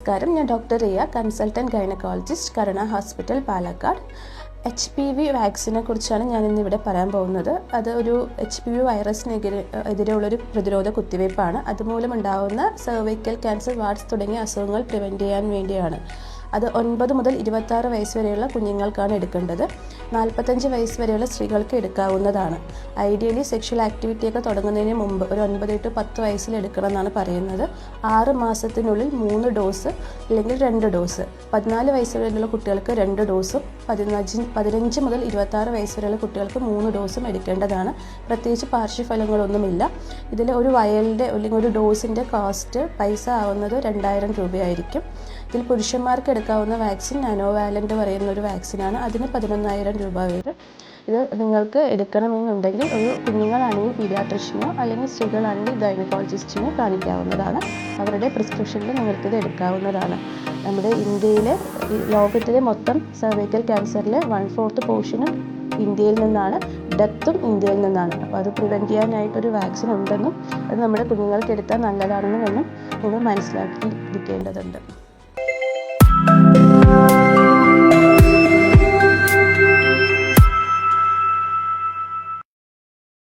നമസ്കാരം. ഞാൻ doctor Riya consultant gynaecologist Karuna hospital Palakkad. H P V വാക്സിനെ കുറിച്ചാണ് ഞാൻ ഇന്നിവിടെ പറയാൻ പോകുന്നത്. അത് ഒരു എച്ച് പി വി വൈറസിനെതിരെ എതിരെയുള്ളൊരു പ്രതിരോധ കുത്തിവയ്പ്പാണ്. അതുമൂലം ഉണ്ടാകുന്ന സെർവൈക്കൽ ക്യാൻസർ വാർഡ്സ് തുടങ്ങിയ അസുഖങ്ങൾ പ്രിവെന്റ് ചെയ്യാൻ വേണ്ടിയാണ്. അത് ഒൻപത് മുതൽ ഇരുപത്താറ് വയസ്സ് വരെയുള്ള കുഞ്ഞുങ്ങൾക്കാണ് എടുക്കേണ്ടത്. നാൽപ്പത്തഞ്ച് വയസ്സ് വരെയുള്ള സ്ത്രീകൾക്ക് എടുക്കാവുന്നതാണ്. ഐഡിയലി സെക്ഷൽ ആക്ടിവിറ്റിയൊക്കെ തുടങ്ങുന്നതിന് മുമ്പ് ഒരു ഒൻപത് ടു പത്ത് വയസ്സിൽ എടുക്കണം എന്നാണ് പറയുന്നത്. ആറ് മാസത്തിനുള്ളിൽ മൂന്ന് ഡോസ് അല്ലെങ്കിൽ രണ്ട് ഡോസ്. പതിനാല് വയസ്സ് വരെയുള്ള കുട്ടികൾക്ക് രണ്ട് ഡോസും പതിനഞ്ച് പതിനഞ്ച് മുതൽ ഇരുപത്താറ് വയസ്സ് വരെയുള്ള കുട്ടികൾക്ക് മൂന്ന് ഡോസും എടുക്കേണ്ടതാണ്. പ്രത്യേകിച്ച് പാർശ്വഫലങ്ങളൊന്നുമില്ല. ഇതിൽ ഒരു വയലിന്റെ അല്ലെങ്കിൽ ഒരു ഡോസിന്റെ കോസ്റ്റ് പൈസ ആവുന്നത് രണ്ടായിരം രൂപയായിരിക്കും. ഇതിൽ പുരുഷന്മാർക്ക് എടുക്കാവുന്ന വാക്സിൻ നാനോവാലന്റ് പറയുന്ന ഒരു വാക്സിനാണ്. അതിന് പതിനൊന്നായിരം രൂപ വരും ഇത് നിങ്ങൾക്ക് എടുക്കണമെന്നുണ്ടെങ്കിൽ ഒരു കുഞ്ഞുങ്ങളാണെങ്കിൽ പീഡിയാട്രിഷ്യനോ അല്ലെങ്കിൽ സ്ത്രീകളാണെങ്കിൽ ഗൈനക്കോളജിസ്റ്റിനോ കാണിക്കാവുന്നതാണ്. അവരുടെ പ്രിസ്ക്രിപ്ഷനിൽ നിങ്ങൾക്കിത് എടുക്കാവുന്നതാണ്. നമ്മുടെ ഇന്ത്യയിലെ ലോകത്തിലെ മൊത്തം സർവൈക്കൽ ക്യാൻസറിലെ വൺ ഫോർത്ത് പോർഷനും ഇന്ത്യയിൽ നിന്നാണ്. ഡെത്തും ഇന്ത്യയിൽ നിന്നാണ്. അപ്പോൾ അത് പ്രിവെന്റ് ചെയ്യാനായിട്ടൊരു വാക്സിൻ ഉണ്ടെന്നും അത് നമ്മുടെ കുഞ്ഞുങ്ങൾക്ക് എടുത്താൽ നല്ലതാണെന്നും എന്നും നിങ്ങൾ മനസ്സിലാക്കി ഇരിക്കേണ്ടതുണ്ട്.